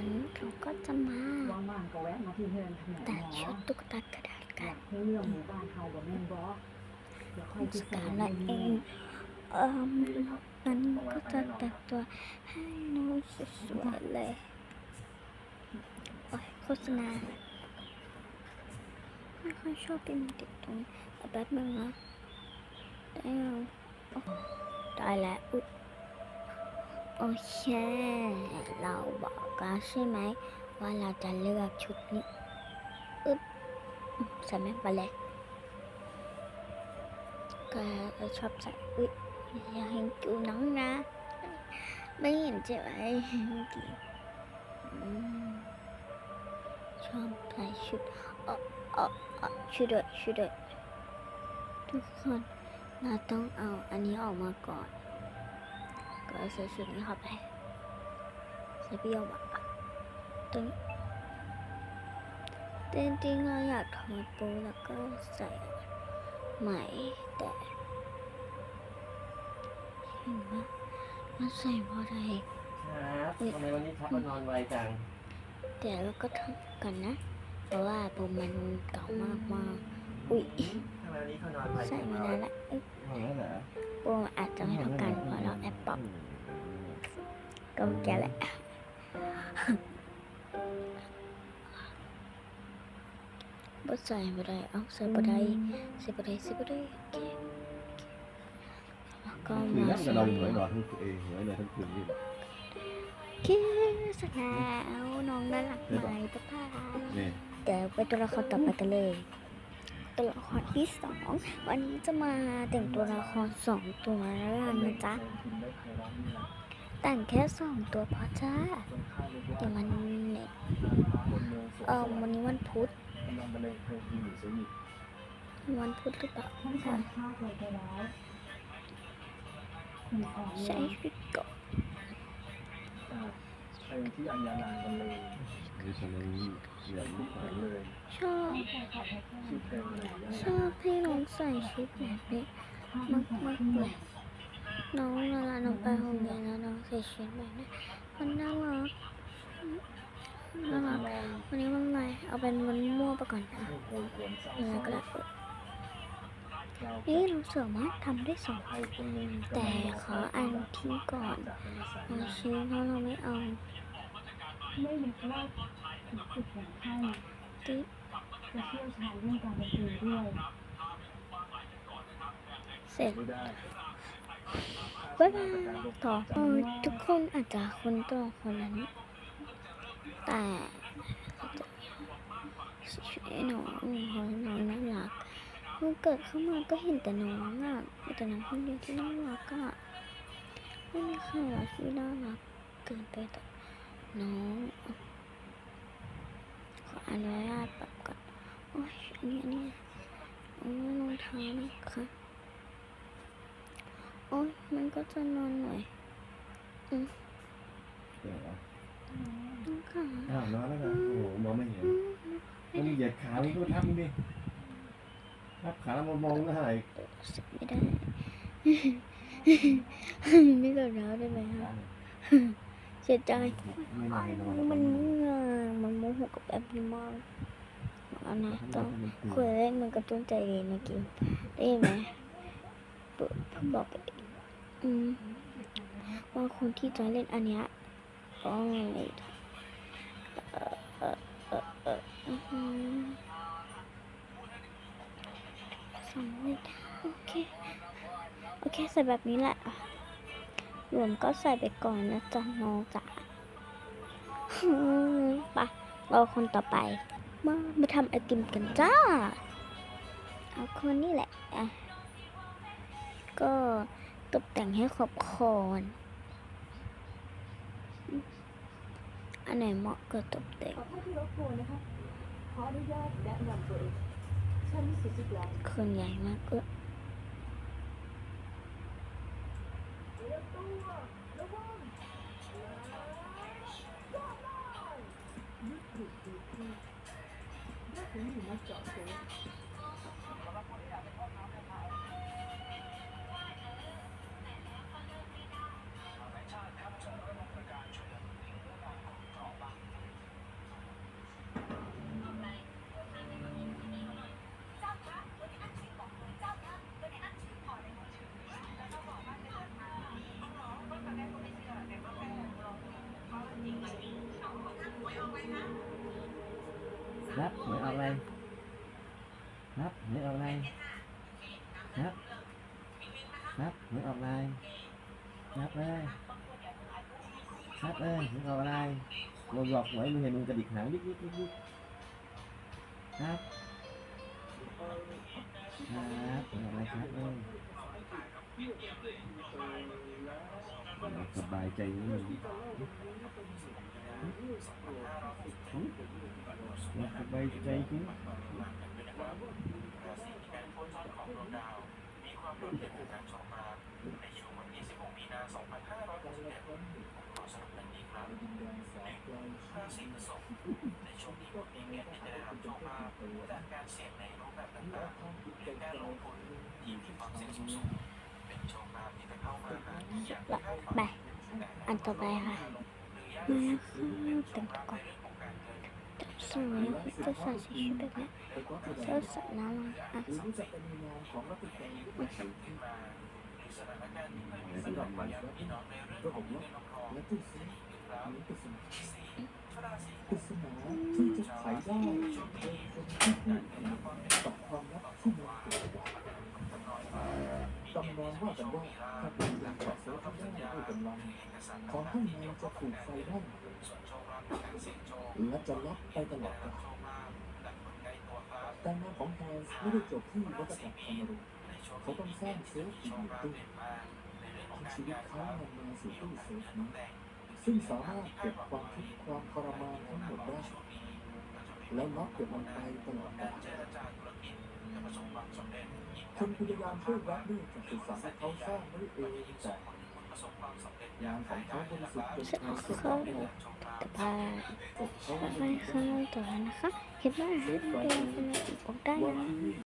อนเราก็จะมาว่างๆก็แวะมาที่เฮือนขนาดแต่หมอชุดตุ๊กตากระดาษอกัยานกให้เรื่องหมู่บ้านเฮาบ่แม่นบ่เดี๋ยวค่อยสพิจารกาณาละเองเอ่อนั้นก็จะแต่งตัวให้น้องสวยๆเลยโอ้ยโฆษณาไม่ค่อยชอบที่มันติดตรงนี้เอาแป๊บนึงนะได้ยังโอ้ได้แล้วอุ๊ย โอเค เราบอกกันใช่ไหม ว่าเราจะเลือกชุดนี้อึ๊บใส่ไหมไปเลยก็ชอบใส่อุ๊ยอย่าเห็นกูน้องนะ ไม่เห็นใช่ไหมชอบใส่ชุดเออเออเอช่วยด้วยช่วยด้วยทุกคน เราต้องเอาอันนี้ออกมาก่อน ก็ใส่ชุดนี้เข้าไปใส่เปรี้ยวอะตรงนี้แต่จริงๆเราอยากถอดปูแล้วก็ใส่ไหมแต่เห็นไหมมันใส่พอได้ครับทำไมวันนี้ทักมานอนไวจังเดี๋ยวเราก็ทำกันนะ เพราะว่าปูมันเก่ามากมากๆอุ้ย ทำไมวันนี้เขานอนไวใส่จังมานานละเอ้ยนอนแล้วเหรอปูอาจจะไม่เท่ากันเพราะเราแอบปรับก็แกแหละบ่ใส่บ่ได้เอาใส่บ่ได้ใส่บ่ได้ใส่บ่ได้โอเคแล้วก็คืนมานั้นใส่จะนอนหัวนอนทั้งคืนเองหัวนอนทั้งคืนนี่โอเคเสร็จแล้วน้องน่ารักไหมป๊าป๊านี่เดี๋ยวไปตัวละครต่อไปกันเลย ตัวละครที่สองวันนี้จะมาแต่งตัวละครสองตัวแล้วกันนะจ๊ะแต่งแค่สองตัวพอจ้าเดี๋ยวมันเน็ตเออวันนี้วันพุธวันพุธหรือเปล่าท่านทานข้าวไปแล้วคุณสอนใช้ชีวิตก่อน ไปที่อัญญานางกันเลยดิฉันอยากลุกไปเลยชอบชื่อเพลงอะไรนะชอบให้น้องใส่ชุดแบบนี้มากมากๆเลยน้องเวลาน้องไปโรงเรียนแล้วน้องใส่ชุดแบบนี้มันน่ารักน่ารักนอนวันนี้วันอะไรเอาเป็นวันมั่วไปก่อนนะโอ้ยโวนสาวยังไงก็ได้เรานี่เราสามารถทำได้สองใครคนหนึ่งแต่ขออันทิ้งก่อนจากเป็นสายเราซื้อเพราะเราไม่เอา ไม่นึกว่าถึงจุดของท่านติ๊กจะเชี่ยวชาญเรื่องการดนตรีด้วยเสร็จไม่ได้บ๊ายบายต่อเออทุกคนอาจจะคนตัวคนนั้น แต่ช่วยน้องเพราะน้องน่ารักเมื่อเกิดเข้ามาก็เห็นแต่น้องอะมีแต่น้องคนเดียวที่น่ารักอะไม่มีใครหรอกที่น่ารักเกินไปแต่ น้องขออนุญาตปรับก่อนโอ้ยอันนี้อันนี้โอ้ยรองเท้านะคะโอ้ยมันก็จะนอนหน่อยเดี๋ยวน้องขาอ้าวนอนแล้วกันโอ้โหมองไม่เห็นมันเหยียดขามันก็ทับดิทับขาแล้วมันมองก็หายสึกไม่ได้ ไม่กดแล้วได้ไหมคะ เสียใจไม่นอนนอนมันเงามันโมโหกับแอปนี้มากเอานะต้องคุยเล่นมันกระตุ้นใจเย็นเมื่อกี้ได้ไหมเปิดบอกไปอืมว่าคนที่จะเล่นอันเนี้ยต้องเออเออเออเอออือหือสองเล่นโอเค โอเค ใส่แบบนี้แหละ รวมก็ใส่ไปก่อนนะจ๊ะน้องจ๋าอืมไปเราคนต่อไป มามาทำไอติมกันจ้า เอาคนนี้แหละอะก็ตกแต่งให้ขอบคอนอันไหนเหมาะก็ตกแต่งขอโทษที่รบกวนนะคะขออนุญาตแนะนำตัวเองฉันสุจิตราคนใหญ่มากก็ถึงอยู่มาเจาะโซ่รับหวยออ กอะไร รับหวยออกอะไรรับรับหวยออกอะไรรับเอ้ยรับเอ้ยหวยออกอะไรเราหลอกหวยมึงเห็นมึงกระดิกหางยิ กยิกยิกยิกครับครับหวยออกอะไรครับเอ้ยสบายใจนิดนึงสบายใจจริงไปอันต่อไปค่ะมาค่ะต่งตัวก่อน สวยจะใส่สีชุดแบบนี้เสื้อใส่น่ารักอะหรือจ ตู้เซฟหรือปริศนาปริศนาที่จะไขได้โดยคนที่พูดกับควนเกิดตำนานว่ากันว่าถ้าเป็นอย่างเกาะเสือทำได้ด้วยกำลังของข้างจะถูกไฟได้และจะล็อกไปตลอดกาลการงานของแฮนส์ไม่ได้จบที่วัตกรรมคามรูเขาต้องสร้างเซฟอีกหนึ่งตู้เอาชีวิตเขานำมาสู่ตู้เซฟนี้ซึ่งสามารถเก็บความทุกข์ความทรมานทั้งหมดได้แล้วล็อกเก็บมันไปตลอดกาล คนพยายามช่วยรักด้วยจากสื่อสารให้เขาสร้างไม่เองแต่งานของเขาบริสุทธิ์จนเสื้อเขาเข้าเข้ากับออกผ้าจบเขาไปข้างตัวนะคะคิดว่าอาหารเดือนเป็นอีกบอกได้วันนะนี้